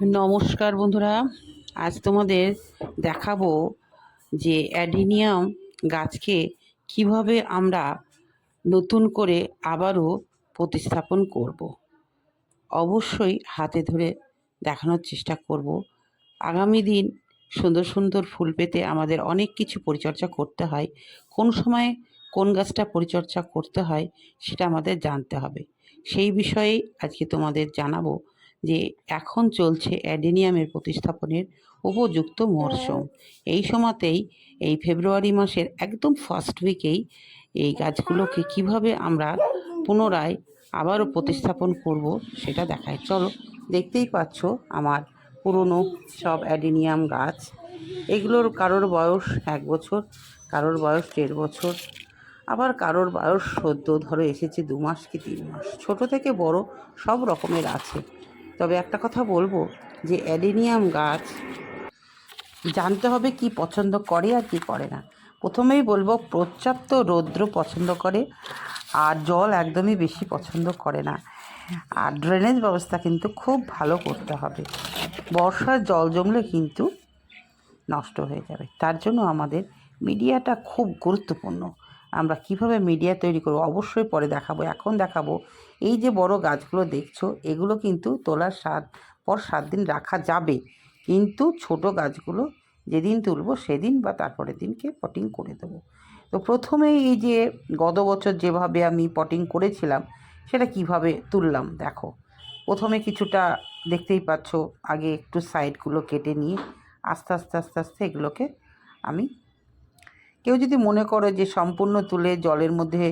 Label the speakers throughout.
Speaker 1: নমস্কার বন্ধুরা। আজ তোমাদের দেখাবো যে অ্যাডিনিয়াম গাছকে কীভাবে আমরা নতুন করে আবারও প্রতিস্থাপন করব। অবশ্যই হাতে ধরে দেখানোর চেষ্টা করব। আগামী দিন সুন্দর সুন্দর ফুল পেতে আমাদের অনেক কিছু পরিচর্যা করতে হয়। কোন সময় কোন গাছটা পরিচর্যা করতে হয় সেটা আমাদের জানতে হবে। সেই বিষয়েই আজকে তোমাদের জানাব যে এখন চলছে অ্যাডেনিয়ামের প্রতিস্থাপনের উপযুক্ত মরশুম এই সময়তেই, এই ফেব্রুয়ারি মাসের একদম ফার্স্ট উইকেই এই গাছগুলোকে কীভাবে আমরা পুনরায় আবারও প্রতিস্থাপন করব সেটা দেখায়। চলো, দেখতেই পাচ্ছ আমার পুরনো সব অ্যাডেনিয়াম গাছ। এগুলোর কারোর বয়স এক বছর, কারোর বয়স দেড় বছর, আবার কারোর বয়স সদ্য ধরো এসেছে দু মাস কি তিন মাস। ছোট থেকে বড় সব রকমের আছে। তবে একটা কথা বলব যে অ্যাডেনিয়াম গাছ জানতে হবে কি পছন্দ করে আর কি করে না। প্রথমেই বলব পর্যাপ্ত রৌদ্র পছন্দ করে আর জল একদমই বেশি পছন্দ করে না। আর ড্রেনেজ ব্যবস্থা কিন্তু খুব ভালো করতে হবে। বর্ষার জল জমলে কিন্তু নষ্ট হয়ে যাবে। তার জন্য আমাদের মিডিয়াটা খুব গুরুত্বপূর্ণ। আমরা কীভাবে মিডিয়া তৈরি করব? অবশ্যই পরে দেখাবো। এখন দেখাবো। এই যে বড় গাছগুলো দেখছ, এগুলো কিন্তু তোলার সাত, পর সাত দিন রাখা যাবে। কিন্তু ছোট গাছগুলো যেদিন তুলবো সেদিন বা তারপরের দিনকে পটিং করে দেবো। তো প্রথমেই এই যে গত বছর যেভাবে আমি পটিং করেছিলাম, সেটা কীভাবে তুললাম? দেখো। প্রথমে কিছুটা দেখতেই পাচ্ছ, আগে একটু সাইডগুলো কেটে নিয়ে আস্তে আস্তে আস্তে আস্তে এগুলোকে আমি কেউ যদি মনে করে যে সম্পূর্ণ তুলে জলের মধ্যে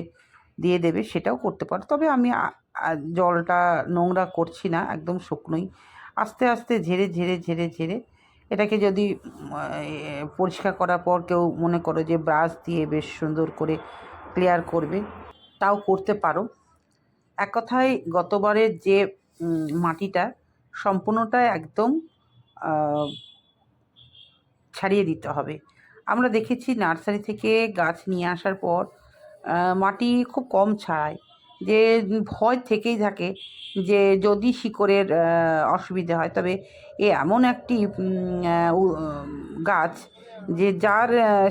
Speaker 1: দিয়ে দেবে, সেটাও করতে পারো। তবে আমি জলটা নোংরা করছি না, একদম শুকনোই। আস্তে আস্তে ঝেড়ে ঝেড়ে ঝেড়ে ঝেড়ে এটাকে যদি পরিষ্কার করার পর কেউ মনে করো যে ব্রাশ দিয়ে বেশ সুন্দর করে ক্লিয়ার করবে, তাও করতে পারো। এক কথায় গতবারের যে মাটিটা সম্পূর্ণটা একদম ছাড়িয়ে দিতে হবে। আমরা দেখেছি নার্সারি থেকে গাছ নিয়ে আসার পর মাটি খুব কম ছাড়ায়, যে ভয় থেকেই থাকে যে যদি শিকড়ের অসুবিধে হয়। তবে এ এমন একটি গাছ যে যার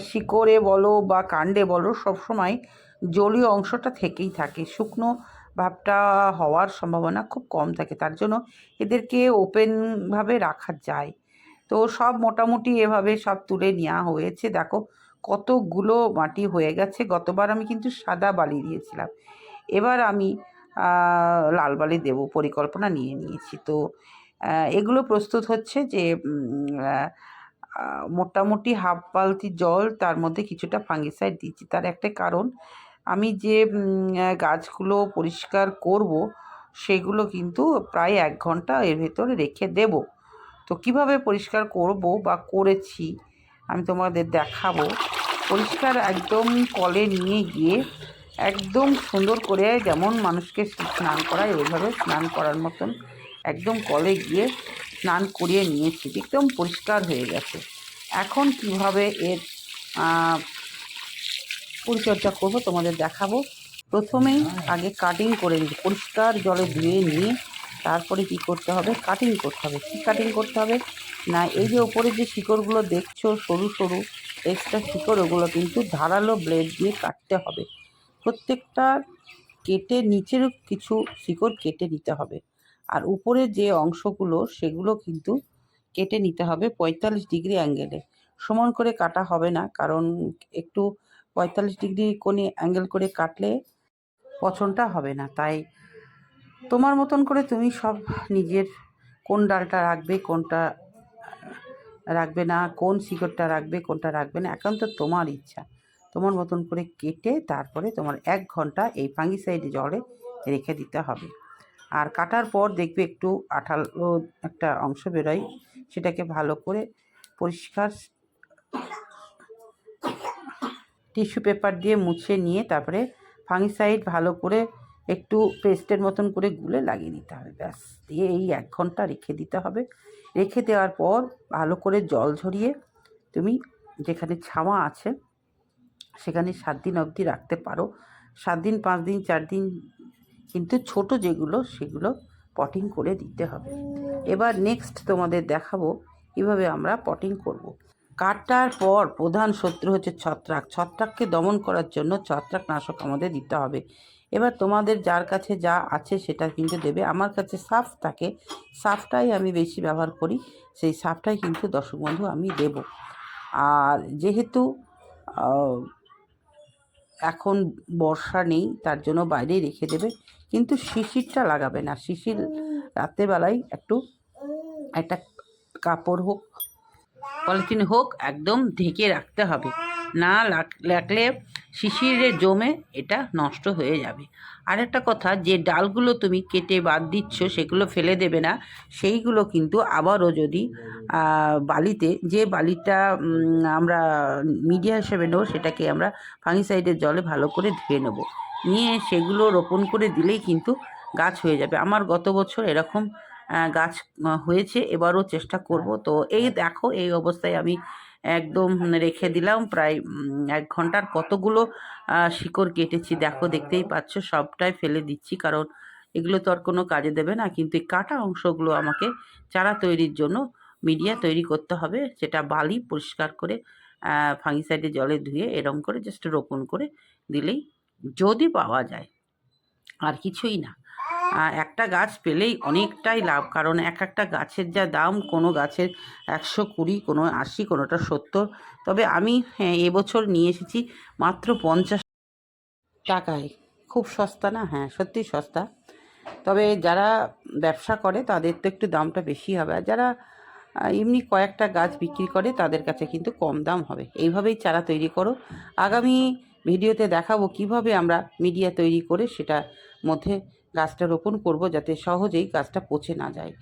Speaker 1: শিকড়ে বলো বা কাণ্ডে বলো সবসময় জলীয় অংশটা থেকেই থাকে। শুকনো ভাবটা হওয়ার সম্ভাবনা খুব কম থাকে। তার জন্য এদেরকে ওপেনভাবে রাখা যায়। তো সব মোটামুটি এভাবে সব তুলে নেওয়া হয়েছে। দেখো কতগুলো মাটি হয়ে গেছে। গতবার আমি কিন্তু সাদা বালি দিয়েছিলাম। এবার আমি লাল বালি দেবো পরিকল্পনা নিয়ে নিয়েছি। তো এগুলো প্রস্তুত হচ্ছে যে মোটামুটি হাফ বালতি জল তার মধ্যে কিছুটা ফাঙ্গিসাইড দিচ্ছি তার একটা কারণ, আমি যে গাছগুলো পরিষ্কার করব, সেগুলো কিন্তু প্রায় এক ঘণ্টা এর ভেতরে রেখে দেবো। তো কীভাবে পরিষ্কার করব বা করেছি আমি তোমাদের দেখাবো। পরিষ্কার একদম কলে নিয়ে গিয়ে একদম সুন্দর করে যেমন মানুষকে স্নান করায়, ওইভাবে স্নান করার মতন একদম কলে গিয়ে স্নান করিয়ে নিয়েছি, একদম পরিষ্কার হয়ে গেছে। এখন কীভাবে এর পরিচর্যা করব তোমাদের দেখাবো। প্রথমেই আগে কাটিং করে নিই পরিষ্কার জলে ধুয়ে নিয়ে তারপরে কি করতে হবে? কাটিং করতে হবে। কী কাটিং করতে হবে? না, এই যে ওপরে যে শিকড়গুলো দেখছ, সরু সরু এক্সট্রা শিকড়, ওগুলো কিন্তু ধারালো ব্লেড দিয়ে কাটতে হবে। প্রত্যেকটা কেটে নিচেরও কিছু শিকড় কেটে নিতে হবে। আর উপরের যে অংশগুলো, সেগুলো কিন্তু কেটে নিতে হবে পঁয়তাল্লিশ ডিগ্রি অ্যাঙ্গেলে সমান করে কাটা হবে না, কারণ একটু পঁয়তাল্লিশ ডিগ্রি কোণে অ্যাঙ্গেল করে কাটলে পছন্দটা হবে না। তাই তোমার মতন করে তুমি সব নিজের কোন ডালটা রাখবে, কোনটা রাখবে না, কোন শিকড়টা রাখবে, কোনটা রাখবে না, একান্ত তোমার ইচ্ছা। তোমার মতন করে কেটে তারপরে তোমার এক ঘণ্টা এই ফাঙ্গিসাইডে জলে রেখে দিতে হবে। আর কাটার পর দেখবে একটু আঠালো একটা অংশ বেরোয়, সেটাকে ভালো করে পরিষ্কার টিস্যু পেপার দিয়ে মুছে নিয়ে তারপরে ফাঙ্গিসাইড ভালো করে একটু পেস্টের মতন করে গুলে লাগিয়ে দিতে হবে। ব্যাস, দিয়ে এই এক ঘণ্টা রেখে দিতে হবে। রেখে দেওয়ার পর ভালো করে জল ঝরিয়ে তুমি যেখানে ছাওয়া আছে, সেখানে সাত দিন অবধি রাখতে পারো। সাত দিন, পাঁচ দিন, চার দিন কিন্তু ছোট যেগুলো, সেগুলো পটিং করে দিতে হবে। এবার নেক্সট তোমাদের দেখাবো কীভাবে আমরা পটিং করব। কাটার পর প্রধান শত্রু হচ্ছে ছত্রাক। ছত্রাককে দমন করার জন্য ছত্রাকনাশক আমাদের দিতে হবে। এবার তোমাদের যার কাছে যা আছে সেটা কিন্তু দেবে। আমার কাছে সাফ থাকে, সাফটাই আমি বেশি ব্যবহার করি, সেই সাফটাই কিন্তু দর্শক বন্ধু আমি দেব। আর যেহেতু এখন বর্ষা নেই, তার জন্য বাইরেই রেখে দেবে, কিন্তু শিশিরটা লাগাবে না। শিশির রাত্রেবেলায় একটু, একটা কাপড় হোক, পলিথিন হোক, একদম ঢেকে রাখতে হবে। না লাগ- রাখলে শিশিরে জমে এটা নষ্ট হয়ে যাবে। আর একটা কথা, যে ডালগুলো তুমি কেটে বাদ দিচ্ছ, সেগুলো ফেলে দেবে না, সেইগুলো কিন্তু আবারও যদি বালিতে, যে বালিটা আমরা মিডিয়া হিসেবে নেব, সেটাকে আমরা ফাঙ্গিসাইডের জলে ভালো করে ধুয়ে নেব। নিয়ে সেগুলো রোপণ করে দিলেই কিন্তু গাছ হয়ে যাবে। আমার গত বছর এরকম গাছ হয়েছে, এবারও চেষ্টা করব। তো এই দেখো, এই অবস্থায় আমি একদম রেখে দিলাম। প্রায় এক ঘণ্টার কতগুলো শিকড় কেটেছি দেখো, দেখতেই পাচ্ছ, সবটাই ফেলে দিচ্ছি। কারণ এগুলো তো আর কোনো কাজে দেবে না। কিন্তু এই কাটা অংশগুলো আমাকে চারা তৈরির জন্য মিডিয়া তৈরি করতে হবে। যেটা বালি পরিষ্কার করে ফাঙ্গিসাইডে জলে ধুয়ে এরম করে জাস্ট রোপণ করে দিলেই যদি পাওয়া যায়। আর কিছুই না। একটা গাছ পেলেই অনেকটাই লাভ। কারণ এক একটা গাছের যা দাম কোনো গাছের একশো কুড়ি কোনো আশি কোনোটা সত্তর। তবে আমি হ্যাঁ, এবছর নিয়ে এসেছি মাত্র পঞ্চাশ টাকায়। খুব সস্তা না? হ্যাঁ সত্যি সস্তা। তবে যারা ব্যবসা করে তাদের তো একটু দামটা বেশি হবে। আর যারা এমনি কয়েকটা গাছ বিক্রি করে তাদের কাছে কিন্তু কম দাম হবে। এইভাবেই চারা তৈরি করো। আগামী ভিডিওতে দেখাবো কীভাবে আমরা মিডিয়া তৈরি করে সেটা মধ্যে গাছটা রোপণ করব যাতে সহজেই গাছটা পচে না যায়।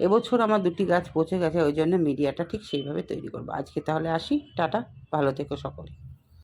Speaker 1: এবছর আমার দুটি গাছ পচে গেছে, ওই জন্য মিডিয়াটা ঠিক সেইভাবে তৈরি করব। আজকে তাহলে আসি, টাটা, ভালো থেকো সকলে।